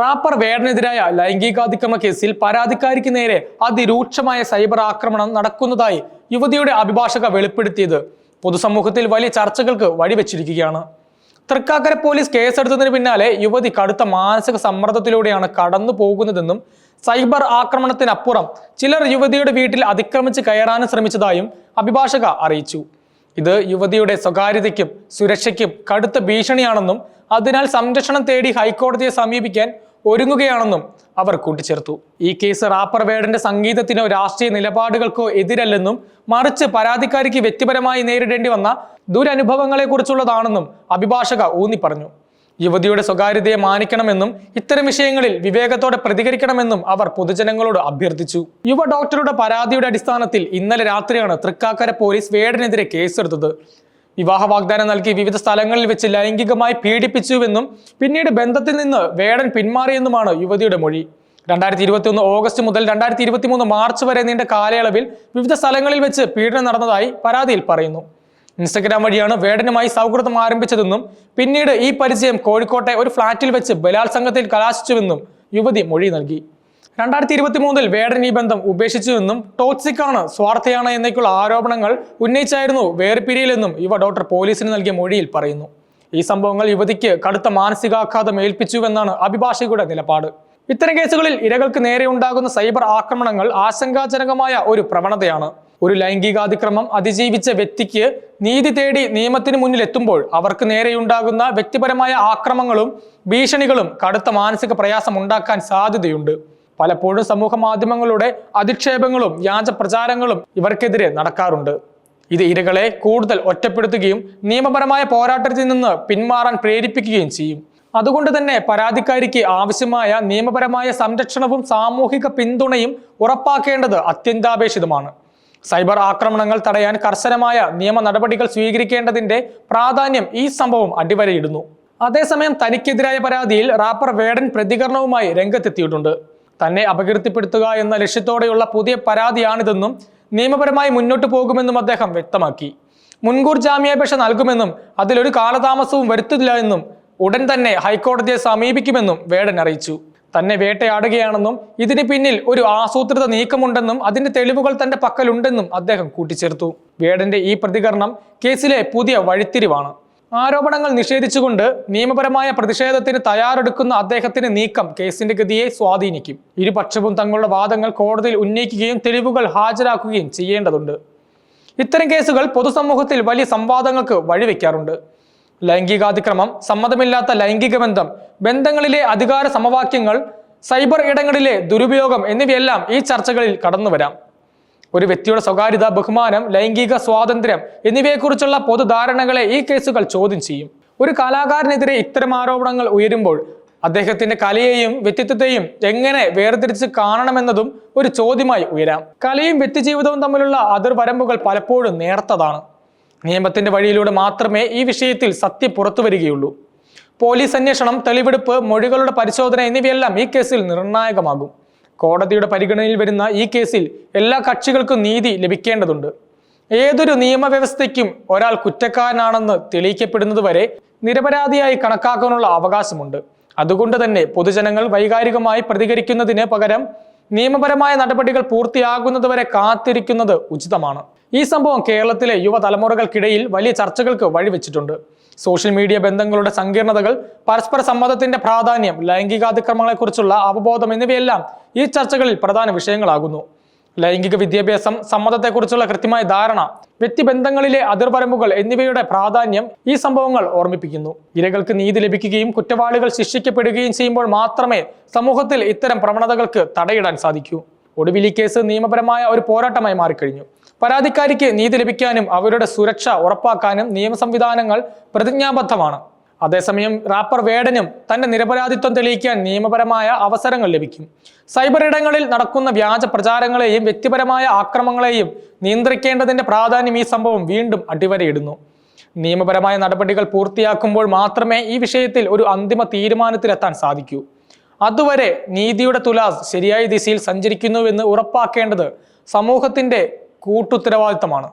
Wrapper വേടനെതിരായ ലൈംഗികാതിക്രമ കേസിൽ പരാതിക്കാരിക്ക് നേരെ അതിരൂക്ഷമായ സൈബർ ആക്രമണം നടക്കുന്നതായി യുവതിയുടെ അഭിഭാഷക വെളിപ്പെടുത്തിയത്. പൊതുസമൂഹത്തിൽ വലിയ ചർച്ചകൾക്ക് വഴിവെച്ചിരിക്കുകയാണ്. തൃക്കാക്കര പോലീസ് കേസെടുത്തതിന് പിന്നാലെ യുവതി കടുത്ത മാനസിക സമ്മർദ്ദത്തിലൂടെയാണ് കടന്നു പോകുന്നതെന്നും സൈബർ ആക്രമണത്തിനപ്പുറം ചിലർ യുവതിയുടെ വീട്ടിൽ അതിക്രമിച്ച് കയറാനും ശ്രമിച്ചതായും അഭിഭാഷക അറിയിച്ചു. ഇത് യുവതിയുടെ സ്വകാര്യതയ്ക്കും സുരക്ഷയ്ക്കും കടുത്ത ഭീഷണിയാണെന്നും അതിനാൽ സംരക്ഷണം തേടി ഹൈക്കോടതിയെ സമീപിക്കാൻ ഒരുങ്ങുകയാണെന്നും അവർ കൂട്ടിച്ചേർത്തു. ഈ കേസ് റാപ്പർ വേടന്റെ സംഗീതത്തിനോ രാഷ്ട്രീയ നിലപാടുകൾക്കോ എതിരല്ലെന്നും മറിച്ച് പരാതിക്കാരിക്ക് വ്യക്തിപരമായി നേരിടേണ്ടി വന്ന ദുരനുഭവങ്ങളെക്കുറിച്ചുള്ളതാണെന്നും അഭിഭാഷക ഊന്നി പറഞ്ഞു. യുവതിയുടെ സ്വകാര്യതയെ മാനിക്കണമെന്നും ഇത്തരം വിഷയങ്ങളിൽ വിവേകത്തോടെ പ്രതികരിക്കണമെന്നും അവർ പൊതുജനങ്ങളോട് അഭ്യർത്ഥിച്ചു. യുവ ഡോക്ടറുടെ പരാതിയുടെ അടിസ്ഥാനത്തിൽ ഇന്നലെ രാത്രിയാണ് തൃക്കാക്കര പോലീസ് വേടനെതിരെ കേസെടുത്തത്. വിവാഹ വാഗ്ദാനം നൽകി വിവിധ സ്ഥലങ്ങളിൽ വെച്ച് ലൈംഗികമായി പീഡിപ്പിച്ചുവെന്നും പിന്നീട് ബന്ധത്തിൽ നിന്ന് വേടൻ പിന്മാറിയെന്നുമാണ് യുവതിയുടെ മൊഴി. രണ്ടായിരത്തി ഇരുപത്തി ഒന്ന് ഓഗസ്റ്റ് മുതൽ രണ്ടായിരത്തി ഇരുപത്തി മൂന്ന് മാർച്ച് വരെ നീണ്ട കാലയളവിൽ വിവിധ സ്ഥലങ്ങളിൽ വെച്ച് പീഡനം നടന്നതായി പരാതിയിൽ പറയുന്നു. ഇൻസ്റ്റഗ്രാം വഴിയാണ് വേടനുമായി സൗഹൃദം ആരംഭിച്ചതെന്നും പിന്നീട് ഈ പരിചയം കോഴിക്കോട്ടെ ഒരു ഫ്ളാറ്റിൽ വെച്ച് ബലാത്സംഗത്തിൽ കലാശിച്ചുവെന്നും യുവതി മൊഴി നൽകി. രണ്ടായിരത്തി ഇരുപത്തി മൂന്നിൽ വേടൻ ഈ ബന്ധം ഉപേക്ഷിച്ചുവെന്നും ടോക്സിക്കാണ് സ്വാർത്ഥയാണ് എന്നൊക്കെയുള്ള ആരോപണങ്ങൾ ഉന്നയിച്ചായിരുന്നു വേർപിരിയിലെന്നും യുവ ഡോക്ടർ പോലീസിന് നൽകിയ മൊഴിയിൽ പറയുന്നു. ഈ സംഭവങ്ങൾ യുവതിക്ക് കടുത്ത മാനസികാഘാതം ഏൽപ്പിച്ചുവെന്നാണ് അഭിഭാഷകയുടെ നിലപാട്. ഇത്തരം കേസുകളിൽ ഇരകൾക്ക് നേരെ ഉണ്ടാകുന്ന സൈബർ ആക്രമണങ്ങൾ ആശങ്കാജനകമായ ഒരു പ്രവണതയാണ്. ഒരു ലൈംഗികാതിക്രമം അതിജീവിച്ച വ്യക്തിക്ക് നീതി തേടി നിയമത്തിന് മുന്നിൽ എത്തുമ്പോൾ അവർക്ക് നേരെയുണ്ടാകുന്ന വ്യക്തിപരമായ ആക്രമങ്ങളും ഭീഷണികളും കടുത്ത മാനസിക പ്രയാസം ഉണ്ടാക്കാൻ സാധ്യതയുണ്ട്. പലപ്പോഴും സമൂഹ മാധ്യമങ്ങളുടെ അധിക്ഷേപങ്ങളും വ്യാജ പ്രചാരങ്ങളും ഇവർക്കെതിരെ നടക്കാറുണ്ട്. ഇത് ഇരകളെ കൂടുതൽ ഒറ്റപ്പെടുത്തുകയും നിയമപരമായ പോരാട്ടത്തിൽ നിന്ന് പിന്മാറാൻ പ്രേരിപ്പിക്കുകയും ചെയ്യും. അതുകൊണ്ട് തന്നെ പരാതിക്കാരിക്ക് ആവശ്യമായ നിയമപരമായ സംരക്ഷണവും സാമൂഹിക പിന്തുണയും ഉറപ്പാക്കേണ്ടത് അത്യന്താപേക്ഷിതമാണ്. സൈബർ ആക്രമണങ്ങൾ തടയാൻ കർശനമായ നിയമ നടപടികൾ സ്വീകരിക്കേണ്ടതിന്റെ പ്രാധാന്യം ഈ സംഭവം അടിവരയിടുന്നു. അതേസമയം തനിക്കെതിരായ പരാതിയിൽ റാപ്പർ വേടൻ പ്രതികരണവുമായി രംഗത്തെത്തിയിട്ടുണ്ട്. തന്നെ അപകീർത്തിപ്പെടുത്തുക എന്ന ലക്ഷ്യത്തോടെയുള്ള പുതിയ പരാതിയാണിതെന്നും നിയമപരമായി മുന്നോട്ട് പോകുമെന്നും അദ്ദേഹം വ്യക്തമാക്കി. മുൻകൂർ ജാമ്യാപേക്ഷ നൽകുമെന്നും അതിലൊരു കാലതാമസവും വരുത്തില്ല എന്നും ഉടൻ തന്നെ ഹൈക്കോടതിയെ സമീപിക്കുമെന്നും വേടൻ അറിയിച്ചു. തന്നെ വേട്ടയാടുകയാണെന്നും ഇതിന് പിന്നിൽ ഒരു ആസൂത്രിത നീക്കമുണ്ടെന്നും അതിന്റെ തെളിവുകൾ തന്റെ പക്കലുണ്ടെന്നും അദ്ദേഹം കൂട്ടിച്ചേർത്തു. വേടന്റെ ഈ പ്രതികരണം കേസിലെ പുതിയ വഴിത്തിരിവാണ്. ആരോപണങ്ങൾ നിഷേധിച്ചുകൊണ്ട് നിയമപരമായ പ്രതിഷേധത്തിന് തയ്യാറെടുക്കുന്ന അദ്ദേഹത്തിന്റെ നീക്കം കേസിന്റെ ഗതിയെ സ്വാധീനിക്കും. ഇരുപക്ഷവും തങ്ങളുടെ വാദങ്ങൾ കോടതിയിൽ ഉന്നയിക്കുകയും തെളിവുകൾ ഹാജരാക്കുകയും ചെയ്യേണ്ടതുണ്ട്. ഇത്തരം കേസുകൾ പൊതുസമൂഹത്തിൽ വലിയ സംവാദങ്ങൾക്ക് വഴിവെക്കാറുണ്ട്. ലൈംഗികാതിക്രമം സമ്മതമില്ലാത്ത ലൈംഗിക ബന്ധം ബന്ധങ്ങളിലെ അധികാര സമവാക്യങ്ങൾ സൈബർ ഇടങ്ങളിലെ ദുരുപയോഗം എന്നിവയെല്ലാം ഈ ചർച്ചകളിൽ കടന്നുവരാം. ഒരു വ്യക്തിയുടെ സ്വകാര്യത ബഹുമാനം ലൈംഗിക സ്വാതന്ത്ര്യം എന്നിവയെക്കുറിച്ചുള്ള പൊതുധാരണകളെ ഈ കേസുകൾ ചോദ്യം ചെയ്യും. ഒരു കലാകാരനെതിരെ ഇത്തരം ആരോപണങ്ങൾ ഉയരുമ്പോൾ അദ്ദേഹത്തിന്റെ കലയെയും വ്യക്തിത്വത്തെയും എങ്ങനെ വേർതിരിച്ച് കാണണമെന്നതും ഒരു ചോദ്യമായി ഉയരാം. കലയും വ്യക്തിജീവിതവും തമ്മിലുള്ള അതിർവരമ്പുകൾ പലപ്പോഴും നേർത്തതാണ്. നിയമത്തിന്റെ വഴിയിലൂടെ മാത്രമേ ഈ വിഷയത്തിൽ സത്യം പുറത്തു വരികയുള്ളൂ പോലീസ് അന്വേഷണം തെളിവെടുപ്പ് മൊഴികളുടെ പരിശോധന എന്നിവയെല്ലാം ഈ കേസിൽ നിർണായകമാകും. കോടതിയുടെ പരിഗണനയിൽ വരുന്ന ഈ കേസിൽ എല്ലാ കക്ഷികൾക്കും നീതി ലഭിക്കേണ്ടതുണ്ട്. ഏതൊരു നിയമവ്യവസ്ഥയ്ക്കും ഒരാൾ കുറ്റക്കാരനാണെന്ന് തെളിയിക്കപ്പെടുന്നതുവരെ നിരപരാധിയായി കണക്കാക്കാനുള്ള അവകാശമുണ്ട്. അതുകൊണ്ട് തന്നെ പൊതുജനങ്ങൾ വൈകാരികമായി പ്രതികരിക്കുന്നതിന് പകരം നിയമപരമായ നടപടികൾ പൂർത്തിയാകുന്നതുവരെ കാത്തിരിക്കുന്നത് ഉചിതമാണ്. ഈ സംഭവം കേരളത്തിലെ യുവതലമുറകൾക്കിടയിൽ വലിയ ചർച്ചകൾക്ക് വഴിവെച്ചിട്ടുണ്ട്. സോഷ്യൽ മീഡിയ ബന്ധങ്ങളുടെ സങ്കീർണതകൾ പരസ്പര സമ്മതത്തിന്റെ പ്രാധാന്യം ലൈംഗികാതിക്രമങ്ങളെക്കുറിച്ചുള്ള അവബോധം എന്നിവയെല്ലാം ഈ ചർച്ചകളിൽ പ്രധാന വിഷയങ്ങളാകുന്നു. ലൈംഗിക വിദ്യാഭ്യാസം സമ്മതത്തെക്കുറിച്ചുള്ള കൃത്യമായ ധാരണ വ്യക്തിബന്ധങ്ങളിലെ അതിർവരമ്പുകൾ എന്നിവയുടെ പ്രാധാന്യം ഈ സംഭവങ്ങൾ ഓർമ്മിപ്പിക്കുന്നു. ഇരകൾക്ക് നീതി ലഭിക്കുകയും കുറ്റവാളികൾ ശിക്ഷിക്കപ്പെടുകയും ചെയ്യുമ്പോൾ മാത്രമേ സമൂഹത്തിൽ ഇത്തരം പ്രവണതകൾക്ക് തടയിടാൻ സാധിക്കൂ. ഒടുവിൽ ഈ കേസ് നിയമപരമായ ഒരു പോരാട്ടമായി മാറിക്കഴിഞ്ഞു. പരാതിക്കാരിക്ക് നീതി ലഭിക്കാനും അവരുടെ സുരക്ഷ ഉറപ്പാക്കാനും നിയമ സംവിധാനങ്ങൾ പ്രതിജ്ഞാബദ്ധമാണ്. അതേസമയം റാപ്പർ വേടനും തന്റെ നിരപരാധിത്വം തെളിയിക്കാൻ നിയമപരമായ അവസരങ്ങൾ ലഭിക്കും. സൈബർ ഇടങ്ങളിൽ നടക്കുന്ന വ്യാജ പ്രചാരങ്ങളെയും വ്യക്തിപരമായ ആക്രമങ്ങളെയും നിയന്ത്രിക്കേണ്ടതിന്റെ പ്രാധാന്യം ഈ സംഭവം വീണ്ടും അടിവരയിടുന്നു. നിയമപരമായ നടപടികൾ പൂർത്തിയാക്കുമ്പോൾ മാത്രമേ ഈ വിഷയത്തിൽ ഒരു അന്തിമ തീരുമാനത്തിലെത്താൻ സാധിക്കൂ. അതുവരെ നീതിയുടെ തുലാസ് ശരിയായ ദിശയിൽ സഞ്ചരിക്കുന്നുവെന്ന് ഉറപ്പാക്കേണ്ടത് സമൂഹത്തിന്റെ കൂട്ടുത്തരവാദിത്തമാണ്.